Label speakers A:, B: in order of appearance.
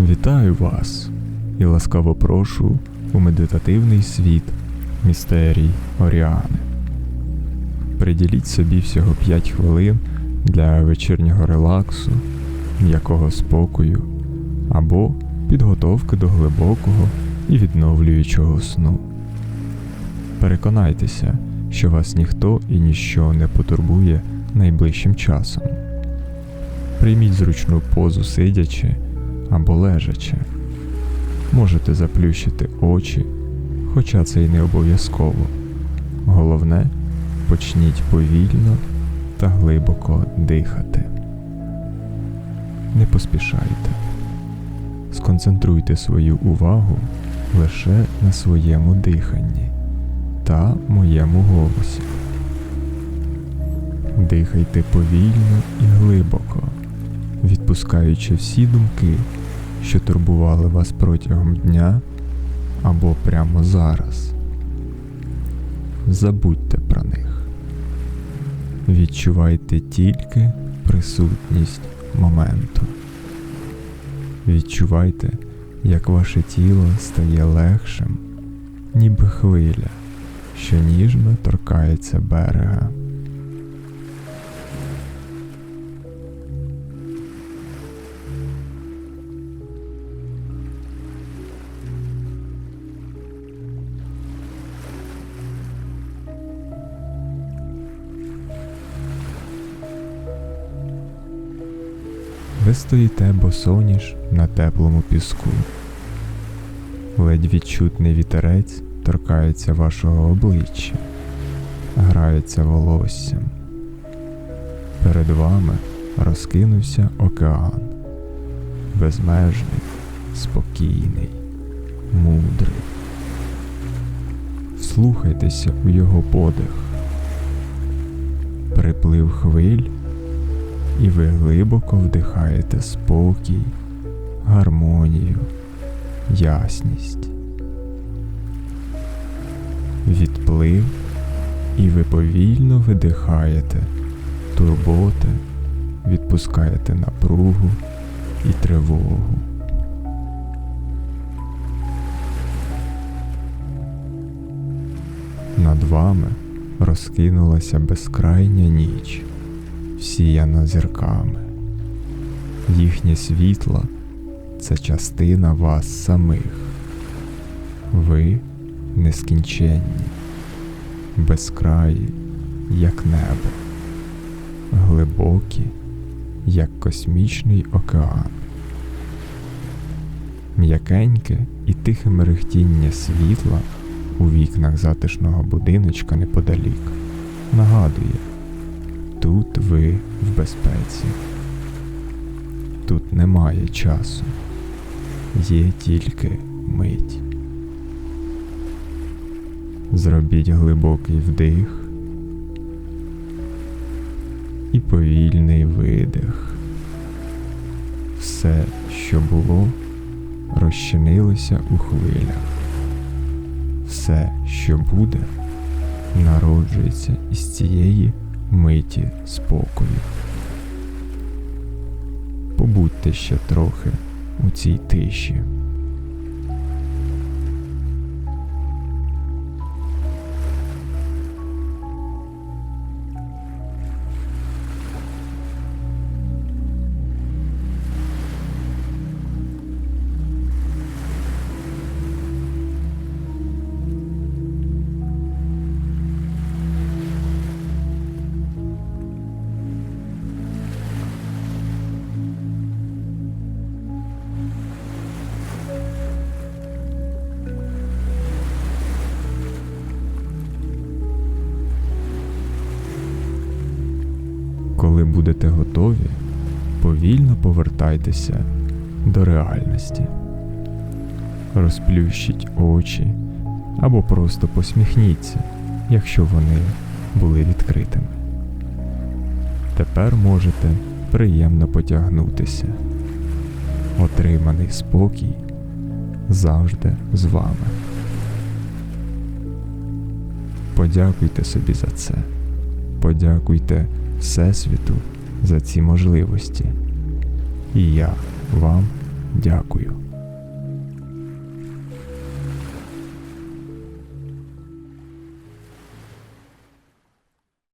A: Вітаю вас і ласкаво прошу у медитативний світ містерій Оріани. Приділіть собі всього 5 хвилин для вечірнього релаксу, м'якого спокою або підготовки до глибокого і відновлюючого сну. Переконайтеся, що вас ніхто і ніщо не потурбує найближчим часом. Прийміть зручну позу сидячи або лежачи. Можете заплющити очі, хоча це й не обов'язково. Головне, почніть повільно та глибоко дихати. Не поспішайте. Сконцентруйте свою увагу лише на своєму диханні та моєму голосі. Дихайте повільно і глибоко, відпускаючи всі думки, що турбували вас протягом дня або прямо зараз. Забудьте про них. Відчувайте тільки присутність моменту. Відчувайте, як ваше тіло стає легшим, ніби хвиля, що ніжно торкається берега. Ви стоїте босоніж на теплому піску. Ледь відчутний вітерець торкається вашого обличчя, грається волоссям. Перед вами розкинувся океан, безмежний, спокійний, мудрий. Вслухайтеся у його подих. Приплив хвиль і ви глибоко вдихаєте спокій, гармонію, ясність. Відплив, і ви повільно видихаєте турботи, відпускаєте напругу і тривогу. Над вами розкинулася безкрайня ніч всіяна зірками. Їхнє світло це частина вас самих. Ви нескінченні, безкраї, як небо, глибокі, як космічний океан. М'якеньке і тихе мерехтіння світла у вікнах затишного будиночка неподалік нагадує. Безпеці. Тут немає часу, є тільки мить. Зробіть глибокий вдих і повільний видих. Все, що було, розчинилося у хвилях. Все, що буде, народжується із цієї миті спокою. Побудьте ще трохи у цій тиші. Коли будете готові, повільно повертайтеся до реальності. Розплющіть очі або просто посміхніться, якщо вони були відкритими. Тепер можете приємно потягнутися. Отриманий спокій завжди з вами. Подякуйте собі за це. Подякуйте Всесвіту за ці можливості. І я вам дякую.